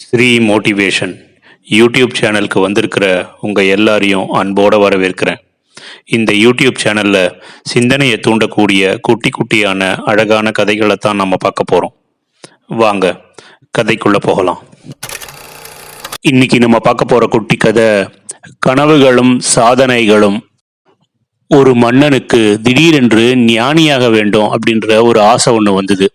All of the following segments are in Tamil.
ஸ்ரீ மோட்டிவேஷன் யூடியூப் சேனலுக்கு வந்திருக்கிற உங்கள் எல்லாரையும் அன்போடு வரவேற்கிறேன். இந்த யூடியூப் சேனலில் சிந்தனையை தூண்டக்கூடிய குட்டி குட்டியான அழகான கதைகளை தான் நம்ம பார்க்க போகிறோம் வாங்க கதைக்குள்ளே போகலாம். இன்னைக்கு நம்ம பார்க்க போகிற குட்டி கதை கனவுகளும் சாதனைகளும் ஒரு மன்னனுக்கு திடீரென்று ஞானியாக வேண்டும் அப்படின்ற ஒரு ஆசை ஒன்று வந்தது.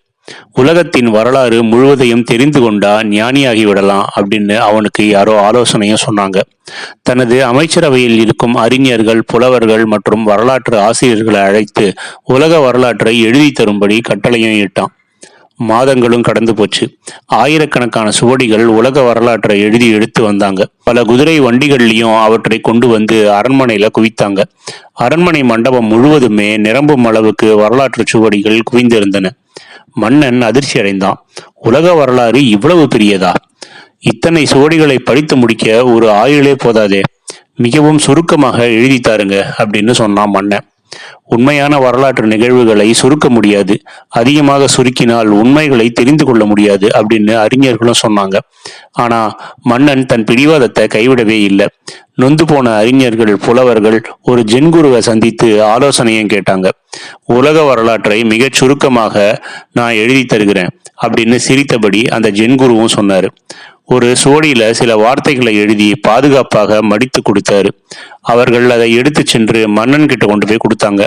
உலகத்தின் வரலாறு முழுவதையும் தெரிந்து கொண்டா ஞானியாகி விடலாம் அப்படின்னு அவனுக்கு யாரோ ஆலோசனையும் சொன்னாங்க. தனது அமைச்சரவையில் இருக்கும் அறிஞர்கள் புலவர்கள் மற்றும் வரலாற்று ஆசிரியர்களை அழைத்து உலக வரலாற்றை எழுதி தரும்படி கட்டளையும் இட்டான். மாதங்களும் கடந்து போச்சு. ஆயிரக்கணக்கான சுவடிகள் உலக வரலாற்றை எழுதி எடுத்து வந்தாங்க. பல குதிரை வண்டிகள்லயும் அவற்றை கொண்டு வந்து அரண்மனையில குவித்தாங்க. அரண்மனை மண்டபம் முழுவதுமே நிரம்பும் அளவுக்கு வரலாற்று சுவடிகள் குவிந்திருந்தன. மன்னன் அதிர்ச்சி அடைந்தான். உலக வரலாறு இவ்வளவு பெரியதா? இத்தனை சுவடிகளை படித்து முடிக்க ஒரு ஆயுளே போதாதே. மிகவும் சுருக்கமாக எழுதி தாருங்க அப்படின்னு சொன்னான் மன்னன். உண்மையான வரலாற்று நிகழ்வுகளை சுருக்க முடியாது. அதிகமாக சுருக்கினால் உண்மைகளை தெரிந்து கொள்ள முடியாது அப்படின்னு அறிஞர்களும் சொன்னாங்க. ஆனா மன்னன் தன் பிடிவாதத்தை கைவிடவே இல்லை. நொந்து போன அறிஞர்கள் புலவர்கள் ஒரு ஜென்குருவை சந்தித்து ஆலோசனையும் கேட்டாங்க. உலக வரலாற்றை மிகச் சுருக்கமாக நான் எழுதி தருகிறேன் அப்படின்னு சிரித்தபடி அந்த ஜென்குருவும் சொன்னார். ஒரு சோடியில சில வார்த்தைகளை எழுதி பாதுகாப்பாக மடித்து கொடுத்தாரு. அவர்கள் அதை எடுத்து சென்று மன்னன் கிட்ட கொண்டு போய் கொடுத்தாங்க.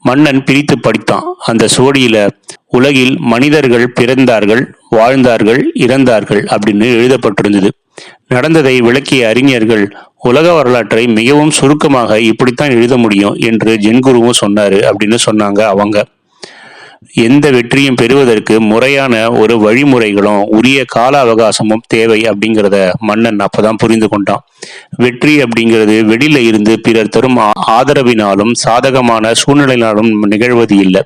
மன்னன் பிரித்து படித்தான். அந்த சோடியில உலகில் மனிதர்கள் பிறந்தார்கள் வாழ்ந்தார்கள் இறந்தார்கள் அப்படின்னு எழுதப்பட்டிருந்தது. நடந்ததை விளக்கிய அறிஞர்கள் உலக வரலாற்றை மிகவும் சுருக்கமாக இப்படித்தான் எழுத முடியும் என்று ஜென்குருவும் சொன்னாரு அப்படின்னு சொன்னாங்க அவங்க. எந்த வெற்றியும் பெறுவதற்கு முறையான ஒரு வழிமுறைகளும் உரிய கால அவகாசமும் தேவை அப்படிங்கிறத மன்னன் அப்பதான் புரிந்து கொண்டான். வெற்றி அப்படிங்கிறது வெளியில இருந்து பிறர் தரும் ஆதரவினாலும் சாதகமான சூழ்நிலையினாலும் நிகழ்வது இல்லை.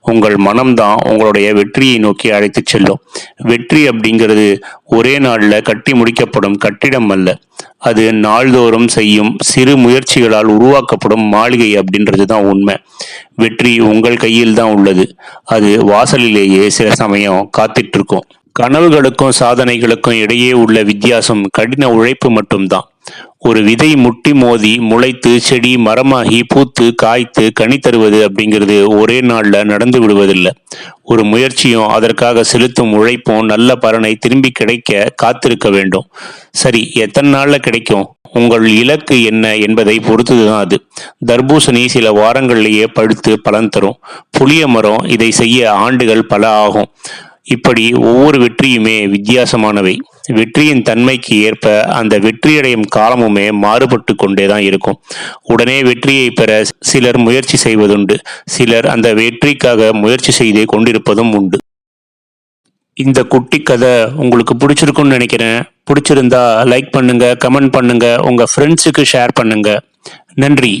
உங்கள் மனம்தான் உங்களுடைய வெற்றியை நோக்கி அழைத்துச் செல்லும். வெற்றி அப்படிங்கிறது ஒரே நாளில் கட்டி முடிக்கப்படும் கட்டிடம் அல்ல. அது நாள்தோறும் செய்யும் சிறு முயற்சிகளால் உருவாக்கப்படும் மாளிகை அப்படின்றது தான் உண்மை. வெற்றி உங்கள் கையில் தான் உள்ளது. அது வாசலிலேயே சில சமயம் காத்துட்டு இருக்கும் கனவுகளுக்கும் சாதனைகளுக்கும் இடையே உள்ள வித்தியாசம் கடின உழைப்பு மட்டும்தான். ஒரு விதை முட்டி மோதி முளைத்து செடி மரமாகி பூத்து காய்த்து கனி தருவது அப்படிங்கிறது ஒரே நாளில் நடந்து விடுவதில்லை. ஒரு முயற்சியும் அதற்காக செலுத்தும் உழைப்பும் நல்ல பலனை திரும்பி கிடைக்க காத்திருக்க வேண்டும். சரி எத்தனை நாளில் கிடைக்கும்? உங்கள் இலக்கு என்ன என்பதை பொறுத்துதான் அது. தர்பூசணி சில வாரங்களிலேயே பழுத்து பலன் தரும். புளிய மரம் இதை செய்ய ஆண்டுகள் பல ஆகும். இப்படி ஒவ்வொரு வெற்றியுமே வித்தியாசமானவை. வெற்றியின் தன்மைக்கு ஏற்ப அந்த வெற்றியடையும் காலமுமே மாறுபட்டு கொண்டே தான் இருக்கும். உடனே வெற்றியை பெற சிலர் முயற்சி செய்வதுண்டு. சிலர் அந்த வெற்றிக்காக முயற்சி செய்தே கொண்டிருப்பதும் உண்டு. இந்த குட்டி கதை உங்களுக்கு பிடிச்சிருக்கும்னு நினைக்கிறேன். பிடிச்சிருந்தா லைக் பண்ணுங்க கமெண்ட் பண்ணுங்க உங்க ஃப்ரெண்ட்ஸுக்கு ஷேர் பண்ணுங்க. நன்றி.